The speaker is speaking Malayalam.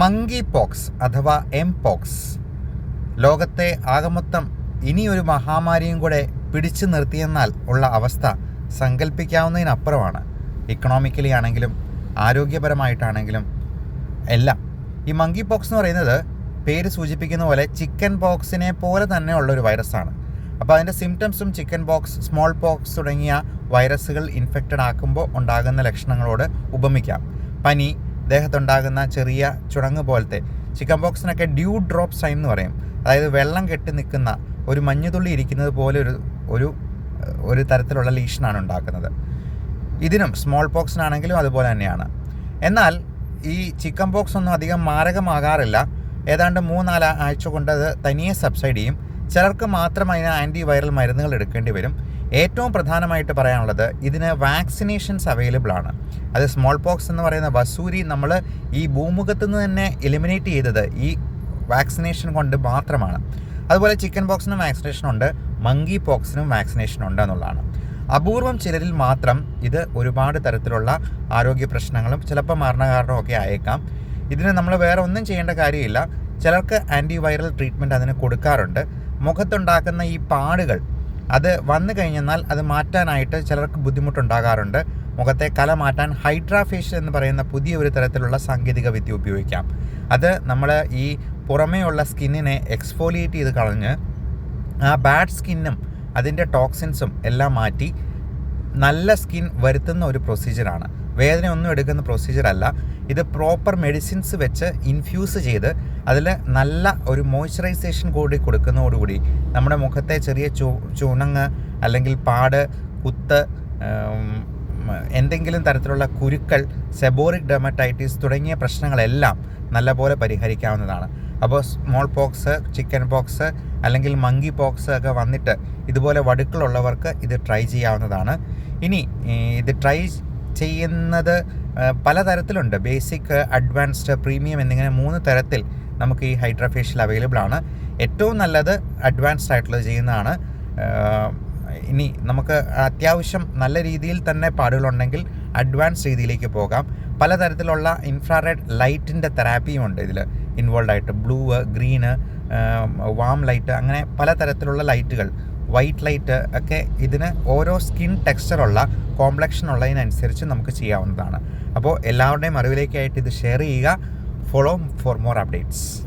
മങ്കി പോക്സ് അഥവാ എം പോക്സ് ലോകത്തെ ആകമൊത്തം ഇനിയൊരു മഹാമാരിയും കൂടെ പിടിച്ചു നിർത്തിയെന്നാൽ ഉള്ള അവസ്ഥ സങ്കല്പിക്കാവുന്നതിനപ്പുറമാണ് ഇക്കണോമിക്കലി ആണെങ്കിലും ആരോഗ്യപരമായിട്ടാണെങ്കിലും എല്ലാം. ഈ മങ്കി പോക്സ് എന്ന് പറയുന്നത് പേര് സൂചിപ്പിക്കുന്ന പോലെ ചിക്കൻ പോക്സിനെ പോലെ തന്നെ ഒരു വൈറസാണ്. അപ്പോൾ അതിന്റെ സിംറ്റംസും ചിക്കൻ പോക്സ് സ്മോൾ പോക്സ് തുടങ്ങിയ വൈറസുകൾ ഇൻഫെക്റ്റഡ് ആക്കുമ്പോൾ ഉണ്ടാകുന്ന ലക്ഷണങ്ങളോട് ഉപമിക്കാം. പനി ദേഹത്തുണ്ടാകുന്ന ചെറിയ ചുണങ്ങ് പോലത്തെ ചിക്കൻ പോക്സിനൊക്കെ ഡ്യൂ ഡ്രോപ്പ് സൈൻ എന്ന് പറയും. അതായത് വെള്ളം കെട്ടി നിൽക്കുന്ന ഒരു മഞ്ഞുതുള്ളി ഇരിക്കുന്നത് പോലെ ഒരു ഒരു ഒരു തരത്തിലുള്ള ലീഷനാണ് ഉണ്ടാക്കുന്നത്. ഇതിനും സ്മോൾ പോക്സിനാണെങ്കിലും അതുപോലെ തന്നെയാണ്. എന്നാൽ ഈ ചിക്കൻ ബോക്സ് ഒന്നും അധികം മാരകമാകാറില്ല. ഏതാണ്ട് മൂന്നാൽ ആഴ്ച കൊണ്ട് അത് തനിയെ സബ്സൈഡ് ചെയ്യും. ചിലർക്ക് മാത്രം അതിന് ആന്റി വൈറൽ മരുന്നുകൾ എടുക്കേണ്ടി വരും. ഏറ്റവും പ്രധാനമായിട്ട് പറയാനുള്ളത് ഇതിന് വാക്സിനേഷൻസ് അവൈലബിൾ ആണ്. അത് സ്മോൾ പോക്സ് എന്ന് പറയുന്ന വസൂരി നമ്മൾ ഈ ഭൂമുഖത്ത് നിന്ന് തന്നെ എലിമിനേറ്റ് ചെയ്തത് ഈ വാക്സിനേഷൻ കൊണ്ട് മാത്രമാണ്. അതുപോലെ ചിക്കൻ പോക്സിനും വാക്സിനേഷൻ ഉണ്ട് മങ്കി പോക്സിനും വാക്സിനേഷൻ ഉണ്ട് എന്നുള്ളതാണ്. അപൂർവം ചിലരിൽ മാത്രം ഇത് ഒരുപാട് തരത്തിലുള്ള ആരോഗ്യ പ്രശ്നങ്ങളും ചിലപ്പോൾ മരണകാരണവും ഒക്കെ ആയേക്കാം. ഇതിന് നമ്മൾ വേറെ ഒന്നും ചെയ്യേണ്ട കാര്യമില്ല. ചിലർക്ക് ആന്റി വൈറൽ ട്രീറ്റ്മെന്റ് അതിന് കൊടുക്കാറുണ്ട്. മുഖത്തുണ്ടാക്കുന്ന ഈ പാടുകൾ അത് വന്നു കഴിഞ്ഞെന്നാൽ അത് മാറ്റാനായിട്ട് ചിലർക്ക് ബുദ്ധിമുട്ടുണ്ടാകാറുണ്ട്. മുഖത്തെ കല മാറ്റാൻ ഹൈഡ്രാഫേഷ്യൽ എന്ന് പറയുന്ന പുതിയ ഒരു തരത്തിലുള്ള സാങ്കേതിക വിദ്യ ഉപയോഗിക്കാം. അത് നമ്മൾ ഈ പുറമേയുള്ള സ്കിന്നിനെ എക്സ്ഫോലിയേറ്റ് ചെയ്ത് കളഞ്ഞ് ആ ബാഡ് സ്കിന്നും അതിന്റെ ടോക്സിൻസും എല്ലാം മാറ്റി നല്ല സ്കിൻ വരുത്തുന്ന ഒരു പ്രൊസീജിയറാണ് വേദന ഒന്നും എടുക്കുന്ന പ്രൊസീജിയർ അല്ല. ഇത് പ്രോപ്പർ മെഡിസിൻസ് വെച്ച് ഇൻഫ്യൂസ് ചെയ്ത് അതിൽ നല്ല ഒരു മോയ്സ്ചറൈസേഷൻ കൂടി കൊടുക്കുന്നതോടുകൂടി നമ്മുടെ മുഖത്തെ ചെറിയ ചു ചുണങ്ങ് അല്ലെങ്കിൽ പാട് കുത്ത് എന്തെങ്കിലും തരത്തിലുള്ള കുരുക്കൾ സെബോറിക് ഡെമറ്റൈറ്റിസ് തുടങ്ങിയ പ്രശ്നങ്ങളെല്ലാം നല്ലപോലെ പരിഹരിക്കാവുന്നതാണ്. അപ്പോൾ സ്മോൾ പോക്സ് ചിക്കൻ പോക്സ് അല്ലെങ്കിൽ മങ്കി പോക്സ് ഒക്കെ വന്നിട്ട് ഇതുപോലെ വടുക്കളുള്ളവർക്ക് ഇത് ട്രൈ ചെയ്യാവുന്നതാണ്. ഇനി ഇത് ട്രൈ ചെയ്യുന്നത് പലതരത്തിലുണ്ട്. ബേസിക് അഡ്വാൻസ്ഡ് പ്രീമിയം എന്നിങ്ങനെ മൂന്ന് തരത്തിൽ നമുക്ക് ഈ ഹൈഡ്രാഫേഷ്യൽ അവൈലബിൾ ആണ്. ഏറ്റവും നല്ലത് അഡ്വാൻസ്ഡ് ആയിട്ടുള്ളത് ചെയ്യുന്നതാണ്. ഇനി നമുക്ക് അത്യാവശ്യം നല്ല രീതിയിൽ തന്നെ പാടുകളുണ്ടെങ്കിൽ അഡ്വാൻസ് രീതിയിലേക്ക് പോകാം. പലതരത്തിലുള്ള ഇൻഫ്രാറെഡ് ലൈറ്റിന്റെ തെറാപ്പിയും ഉണ്ട് ഇതിൽ ഇൻവോൾവ് ആയിട്ട് ബ്ലൂ ഗ്രീന് വാം ലൈറ്റ് അങ്ങനെ പലതരത്തിലുള്ള ലൈറ്റുകൾ. വൈറ്റ് ലൈറ്റ് ഒക്കെ ഇതിന് ഓരോ സ്കിൻ ടെക്സ്ചറുള്ള കോംപ്ലക്ഷൻ ഉള്ളതിനനുസരിച്ച് നമുക്ക് ചെയ്യാവുന്നതാണ്. അപ്പോൾ എല്ലാവരുടെയും അറിവിലേക്കായിട്ട് ഇത് ഷെയർ ചെയ്യുക. Follow for more updates